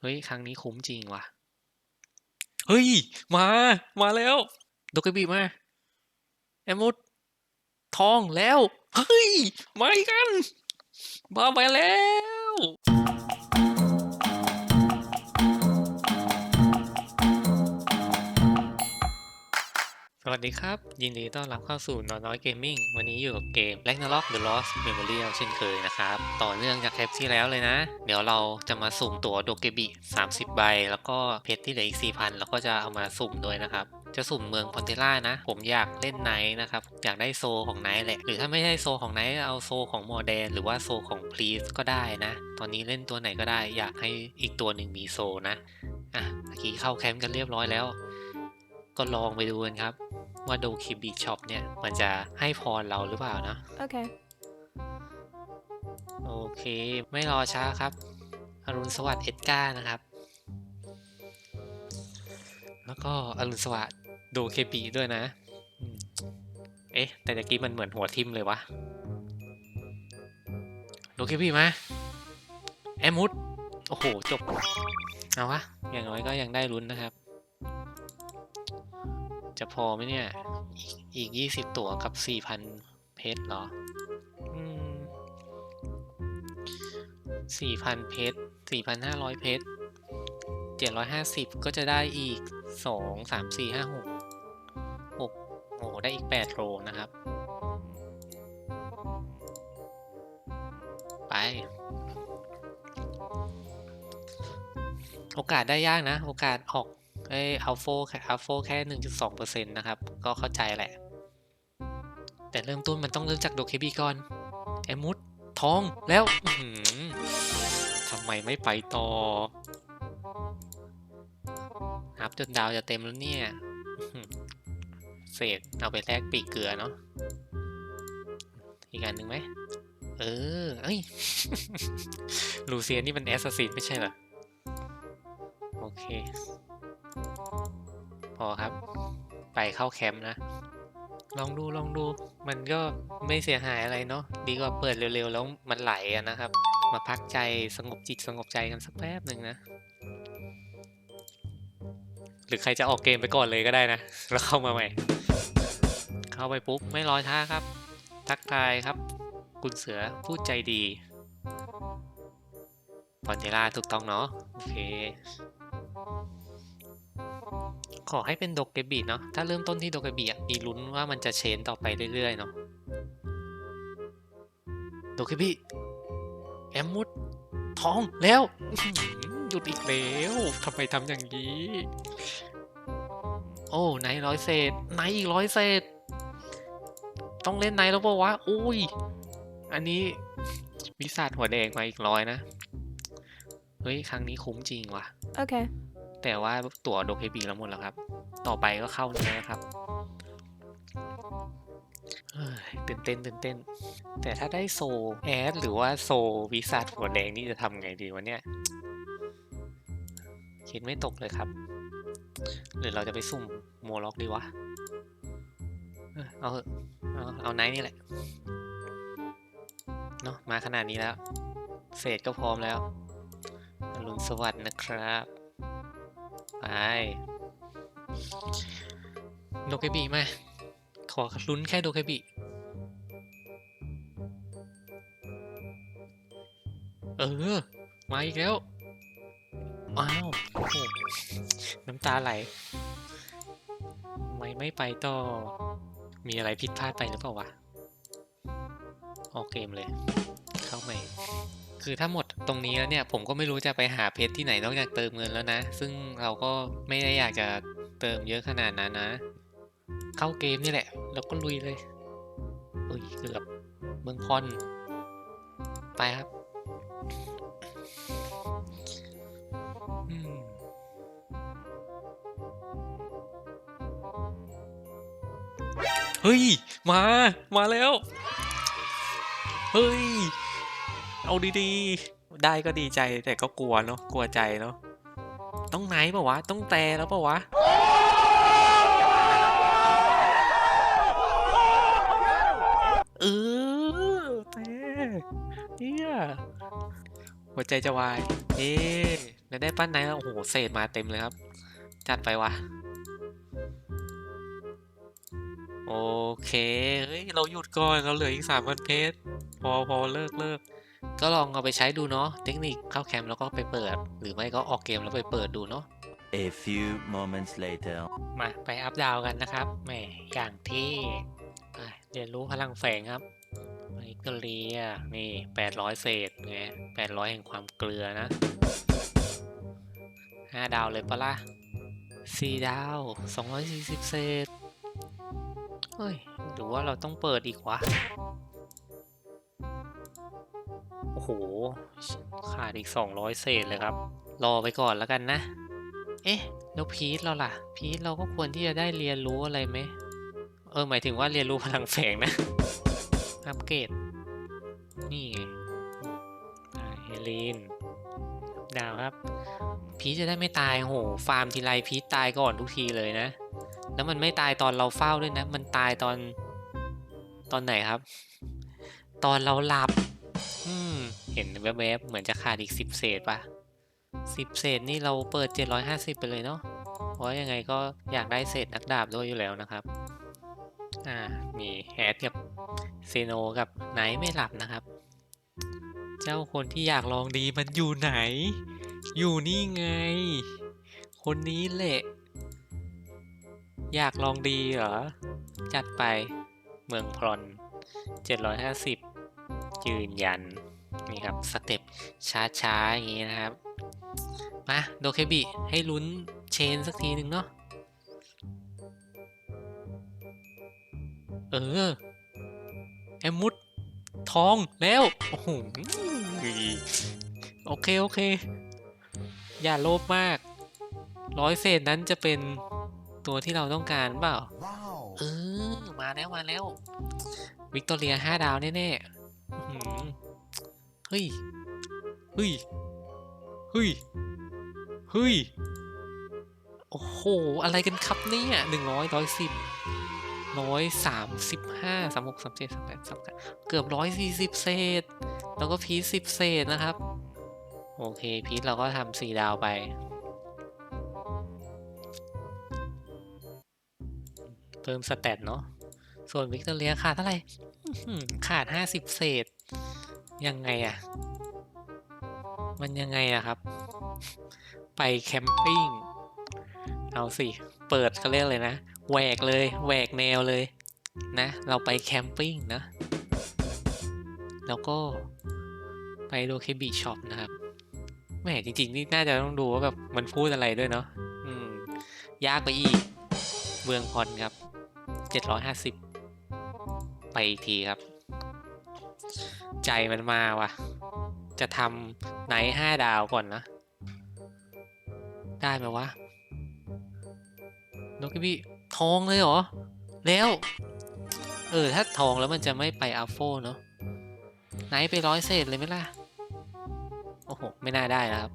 เฮ้ย ครั้งนี้คุ้มจริงว่ะ เฮ้ย มา มาแล้วโดกบีมาแอมมุดทองแล้ว เฮ้ย มาอีกกัน มาไปแล้ว สวัสดีครับ ยินดีต้อนรับเข้าสู่นอนน้อยเกมมิ่งวันนี้อยู่กับเกม Ragnarok The Lost Memorial เช่นเคยนะครับ ต่อเนื่องจากเทปที่แล้วเลยนะ เดี๋ยวเราจะมาสุ่มตัวโดเกบิ 30 ใบ แล้วก็เพชรที่เหลืออีก 4,000 แล้วก็จะเอามาสุ่มด้วยนะครับ จะสุ่มเมืองพอนเทล่านะ ผมอยากเล่นไนท์นะครับ อยากได้โซของไนท์แหละ หรือถ้าไม่ใช่โซของไนท์เอาโซของมอร์แดนหรือว่าโซของพลีสก็ได้นะ ตอนนี้เล่นตัวไหนก็ได้ อยากให้อีกตัวหนึ่งมีโซนะ อะเมื่อกี้เข้าแคมป์กันเรียบร้อยแล้ว ก็ลองไปดูกันครับ ว่าโดคิบิช็อปเนี่ยมันจะให้พรเราหรือเปล่านะ Okay. โอเค ไม่รอช้าครับอรุณสวัสดิ์เอ็ดการ์นะครับ แล้วก็อรุณสวัสดิ์โดเคบิด้วยนะอืมเอ๊ะ แต่ตะกี้มันเหมือนหัวทิมเลยวะ โดเคบิมา แอมมุด โอ้โห จบ เอาวะ อย่างน้อยก็ยังได้ลุ้นนะครับ จะพอไหมเนี่ย อีกยี่สิบตั๋วกับสี่พันเพชรเหรออืมสี่พันเพชรสี่พันห้าร้อยเพชรเจ็ดร้อยห้าสิบก็จะได้อีกสองสามสี่ห้าหกหกโอ้ได้อีกแปดโลนะครับ ไป โอกาสได้ยากนะ โอกาสออก เอ้ยอัลโฟแค่อัลโฟแค่หนึ่งจุดสองเปอร์เซ็นต์นะครับ ก็เข้าใจแหละ แต่เริ่มต้นมันต้องเริ่มจากโดเคบีก่อนแอมมุดทองแล้วทำไมไม่ไปต่ออัพจนดาวจะเต็มแล้วเนี่ย เศษเอาไปแลกปีกเกลือเนาะ อีกอันหนึ่งไหม เออ เอ้ย ลูเซียนนี่มันแอสซัสซินไม่ใช่เหรอ โอเค อครับ ไปเข้าแคมป์นะ ลองดูลองดู มันก็ไม่เสียหายอะไรเนาะ ดีกว่าเปิดเร็วๆ แล้วมันไหลอะนะครับ มาพักใจสงบจิตสงบใจกันสักแป๊บหนึ่งนะ หรือใครจะออกเกมไปก่อนเลยก็ได้นะ แล้วเข้ามาใหม่ เข้าไปปุ๊บไม่รอช้าครับ ทักทายครับ คุณเสือพูดใจดีปอนเจล่าถูกต้องเนาะ โอเค ขอให้เป็นโดเกบิเนาะ ถ้าเริ่มต้นที่โดเกบิอะมีลุ้นว่ามันจะเชนต่อไปเรื่อยๆเนาะ โดเกบิแอมมุดทองแล้วหยุดอีกแล้วทำไมทำอย่างนี้ โอ้ไนร้อยเศษไนอีกร้อยเศษ ต้องเล่นไนแล้วปะวะอุ้ย อันนี้วิสาดหัวแดงมาอีกร้อยนะ เฮ้ย ครั้งนี้คุ้มจริงว่ะ Okay. แต่ว่าตั๋วโดเคบีแล้วหมดแล้วครับ ต่อไปก็เข้าเนื้อครับเฮ้ยตื่นเต้นตื่นเต้น แต่ถ้าได้โซแอดหรือว่าโซวิสัทหัวแดงนี่จะทำไงดีวะเนี่ย คิดไม่ตกเลยครับ หรือเราจะไปสุ่มโมล็อกดีวะ เอาเอะเอาเอาไนท์นี่แหละ เนาะมาขนาดนี้แล้ว เศษก็พร้อมแล้วอรุณสวัสดิ์นะครับ ไปโดเกบิมา ขอลุ้นแค่โดเกบิเออ มาอีกแล้ว อ้าวโอ้น้ำตาไหล ไม่ไม่ไปต่อ มีอะไรผิดพลาดไปหรือเปล่าวะ ออกเกมเลย เข้าใหม่ คือถ้าหมดตรงนี้แล้วเนี่ยผมก็ไม่รู้จะไปหาเพชรที่ไหนนอกจากเติมเงินแล้วนะ ซึ่งเราก็ไม่ได้อยากจะเติมเยอะขนาดนั้นนะ เข้าเกมนี่แหละ แล้วก็ลุยเลยอุ้ยเกือบเมืองพอนไปครับเฮ้ย มา มาแล้ว เฮ้ย เอาดีๆ ได้ก็ดีใจแต่ก็กลัวเนาะกลัวใจเนาะต้องไหนปะวะ ต้องแต่แล้วปะวะเออแต่เนี่ยหัวใจจะวาย เอ๊แล้วได้ปั้นไหนแล้วโอ้โหเศษมาเต็มเลยครับ จัดไปวะโอเค เฮ้ย เราหยุดก่อน เราเหลืออีกสามพันเพชรพอพอเลิกเลิก ก็ลองเอาไปใช้ดูเนาะเทคนิคเข้าแคมป์แล้วก็ไปเปิด หรือไม่ก็ออกเกมแล้วไปเปิดดูเนาะ A few moments later. มาไปอัพดาวกันนะครับแหมอย่างที่ไปเรียนรู้พลังแฝงครับไมเกเลียนี่แปดร้อยเศษไงแปดร้อยแห่งความเกลือนะห้าดาวเลยปะล่ะสี่ดาวสองร้อยสี่สิบเศษ เฮ้ยหรือว่าเราต้องเปิดอีกวะโอ้โห ขาดอีกสองร้อยเศษเลยครับ รอไปก่อนแล้วกันนะ เอ๊ะ แล้วพีทเราล่ะ พีทเราก็ควรที่จะได้เรียนรู้อะไรไหม เออ หมายถึงว่าเรียนรู้พลังแฝงนะ อัปเกรด นี่ไงอ่าเฮลีน ดาวครับ พีทจะได้ไม่ตายโห ฟาร์มทีไรพีทตายก่อนทุกทีเลยนะ แล้วมันไม่ตายตอนเราเฝ้าด้วยนะ มันตายตอน ตอนไหนครับ ตอนเราหลับ อืม เห็นแวบๆเหมือนจะขาดอีกสิบเศษปะสิบเศษนี่เราเปิด750ไปเลยเนาะ เพราะยังไงก็อยากได้เศษนักดาบด้วยอยู่แล้วนะครับ อ่า มีแฮดกับเซโนกับไนท์ไม่หลับนะครับ เจ้าคนที่อยากลองดีมันอยู่ไหน อยู่นี่ไง คนนี้แหละ อยากลองดีเหรอ จัดไปเมืองพรอน750 ยืนยันนี่ครับสเต็ปช้าๆ อย่างนี้นะครับ มาโดเคบิให้ลุ้นเชนสักทีหนึ่งเนาะเออ แอมมุดทองแล้ว โอ้โหโอเค โอเค อย่าโลภมาก ร้อยเศษนั้นจะเป็นตัวที่เราต้องการเปล่า เออ มาแล้ว มาแล้ว วิกตอเรียห้าดาวแน่ ๆ อื้อหือเฮ้ย เฮ้ย เฮ้ย เฮ้ย โอ้โห อะไรกันครับเนี่ยหนึ่งร้อยร้อยสิบร้อยสามสิบห้าสามหกสามเจ็ดสามแปดสามเก้าเกือบร้อยสี่สิบเศษ แล้วก็พีสิบเศษนะครับ โอเค พีซเราก็ทำสี่ดาวไป เพิ่มสเตตเนาะ ส่วนวิกตอเรียขาดเท่าไหร่ ขาดห้าสิบเศษ ยังไงอะมันยังไงอะครับ ไปแคมปิ้ง เอาสิ เปิดเขาเรียกเลยนะแหวกเลยแหวกแนวเลย นะ เราไปแคมปิ้งนะ แล้วก็ไปดูเคบีช็อปนะครับแหมจริง ๆ นี่น่าจะต้องดูว่าแบบมันพูดอะไรด้วยเนาะอืม ยากไปอีกเมืองพรครับ เจ็ดร้อยห้าสิบ ไปอีกทีครับ ใจมันมาว่ะ จะทำไนท์ห้าดาวก่อนนะ ได้ไหมวะโนกิบิทองเลยเหรอ แล้ว เออ ถ้าทองแล้วมันจะไม่ไปอัลโฟเนาะไนท์ไปร้อยเศษเลยไหมล่ะ โอ้โห ไม่น่าได้นะครับ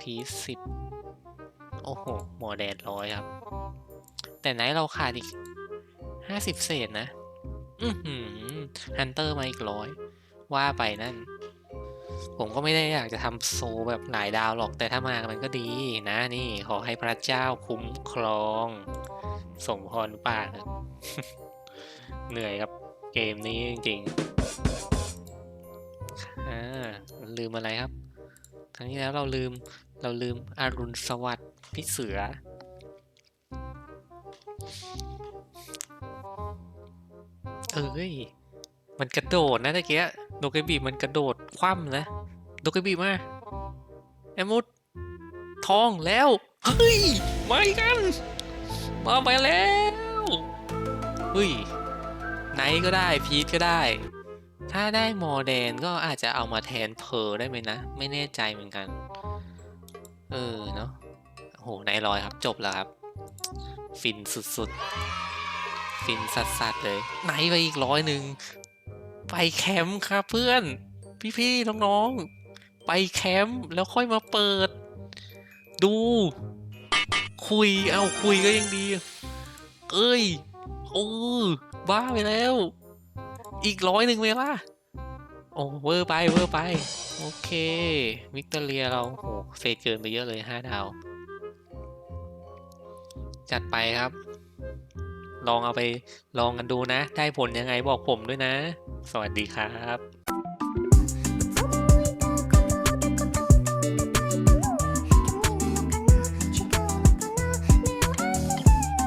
พีสิบโอ้โห หมอแดดร้อยครับ แต่ไหนเราขาดอีกห้าสิบเศษนะ อือหือฮันเตอร์มาอีกร้อยว่าไปนั่น ผมก็ไม่ได้อยากจะทำโซแบบหลายดาวหรอกแต่ถ้ามามันก็ดีนะนี่ ขอให้พระเจ้าคุ้มครองส่งพรป่ากเหนื่อยครับเกมนี้จริงๆอ่าลืมอะไรครับ ครั้งที่แล้วเราลืมเราลืมอารุณสวัสดิ์พี่เสือ เอ้ย มันกระโดดนะตะเกียโดเกบีมันกระโดดคว่ำนะโดเกบีมาแอมมุดทองแล้ว เฮ้ยมาอีกกัน มาไปแล้วเฮ้ยไนท์ก็ได้พีทก็ได้ ถ้าได้มอแดนก็อาจจะเอามาแทนเพอร์ได้ไหมนะ ไม่แน่ใจเหมือนกัน เออเนาะโอ้โหไนท์ลอยครับจบแล้วครับ ฟินสุดๆ ฟินสัดๆเลย ไหนไปอีกร้อยหนึ่ง ไปแคมป์ครับเพื่อน พี่ๆ น้องๆ ไปแคมป์แล้วค่อยมาเปิด ดู คุย เอาคุยก็ยังดี เอ้ย โอ้บ้าไปแล้ว อีกร้อยหนึ่งไหมล่ะ โอ้เวอร์ไปเวอร์ไป โอเค วิกตอเรียเราโหเฟดเกินไปเยอะเลยห้าดาว จัดไปครับ ลองเอาไปลองกันดูนะ ได้ผลยังไงบอกผมด้วยนะ สวัสดีครับ